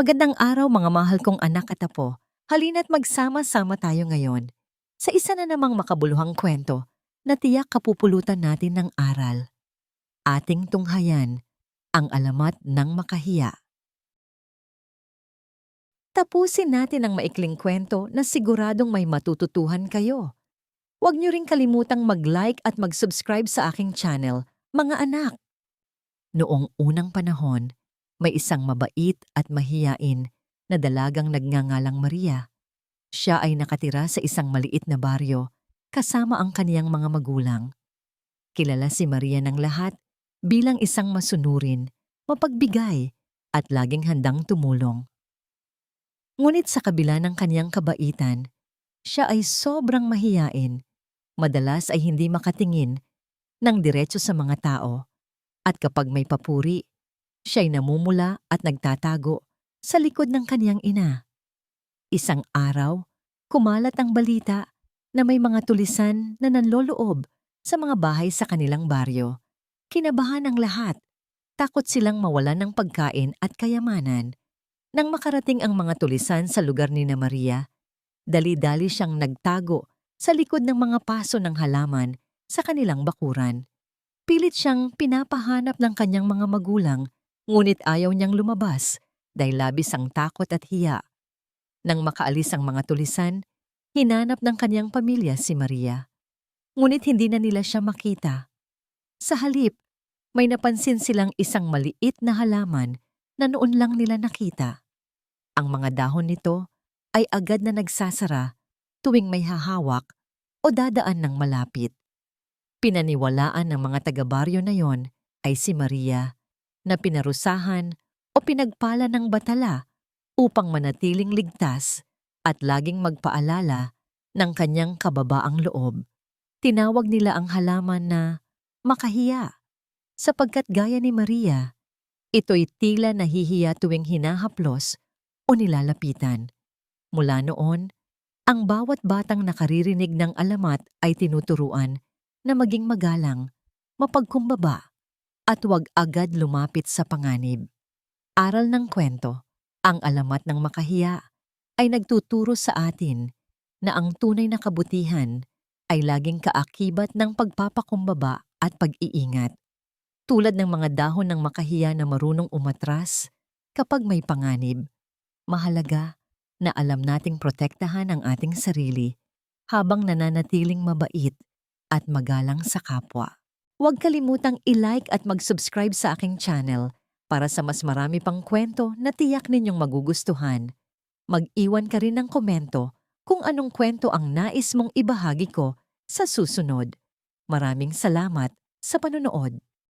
Magandang araw mga mahal kong anak at apo. Halina't magsama-sama tayo ngayon sa isa na namang makabuluhang kwento na tiyak kapupulutan natin ng aral. Ating tunghayan, ang alamat ng makahiya. Tapusin natin ang maikling kwento na siguradong may matututuhan kayo. Huwag niyo ring kalimutang mag-like at mag-subscribe sa aking channel, mga anak. Noong unang panahon, may isang mabait at mahiyain na dalagang nagngangalang Maria. Siya ay nakatira sa isang maliit na baryo kasama ang kaniyang mga magulang. Kilala si Maria ng lahat bilang isang masunurin, mapagbigay at laging handang tumulong. Ngunit sa kabila ng kaniyang kabaitan, siya ay sobrang mahiyain. Madalas ay hindi makatingin ng diretso sa mga tao. At kapag may papuri, siya'y namumula at nagtatago sa likod ng kaniyang ina. Isang araw, kumalat ang balita na may mga tulisan na nanloloob sa mga bahay sa kanilang baryo. Kinabahan ang lahat. Takot silang mawalan ng pagkain at kayamanan. Nang makarating ang mga tulisan sa lugar ni na Maria, dali-dali siyang nagtago sa likod ng mga paso ng halaman sa kanilang bakuran. Pilit siyang pinapahanap ng kanyang mga magulang ngunit ayaw niyang lumabas dahil labis ang takot at hiya. Nang makaalis ang mga tulisan, hinanap ng kanyang pamilya si Maria. Ngunit hindi na nila siya makita. Sa halip, may napansin silang isang maliit na halaman na noon lang nila nakita. Ang mga dahon nito ay agad na nagsasara tuwing may hahawak o dadaan ng malapit. Pinaniwalaan ng mga taga-baryo na yon ay si Maria na pinarusahan o pinagpala ng batala upang manatiling ligtas at laging magpaalala ng kanyang kababaang loob. Tinawag nila ang halaman na makahiya sapagkat gaya ni Maria, ito'y tila nahihiya tuwing hinahaplos o nilalapitan. Mula noon, ang bawat batang nakaririnig ng alamat ay tinuturuan na maging magalang, mapagkumbaba, at huwag agad lumapit sa panganib. Aral ng kwento, ang alamat ng makahiya ay nagtuturo sa atin na ang tunay na kabutihan ay laging kaakibat ng pagpapakumbaba at pag-iingat. Tulad ng mga dahon ng makahiya na marunong umatras kapag may panganib, mahalaga na alam nating protektahan ang ating sarili habang nananatiling mabait at magalang sa kapwa. Huwag kalimutang i-like at mag-subscribe sa aking channel para sa mas marami pang kwento na tiyak ninyong magugustuhan. Mag-iwan ka rin ng komento kung anong kwento ang nais mong ibahagi ko sa susunod. Maraming salamat sa panonood.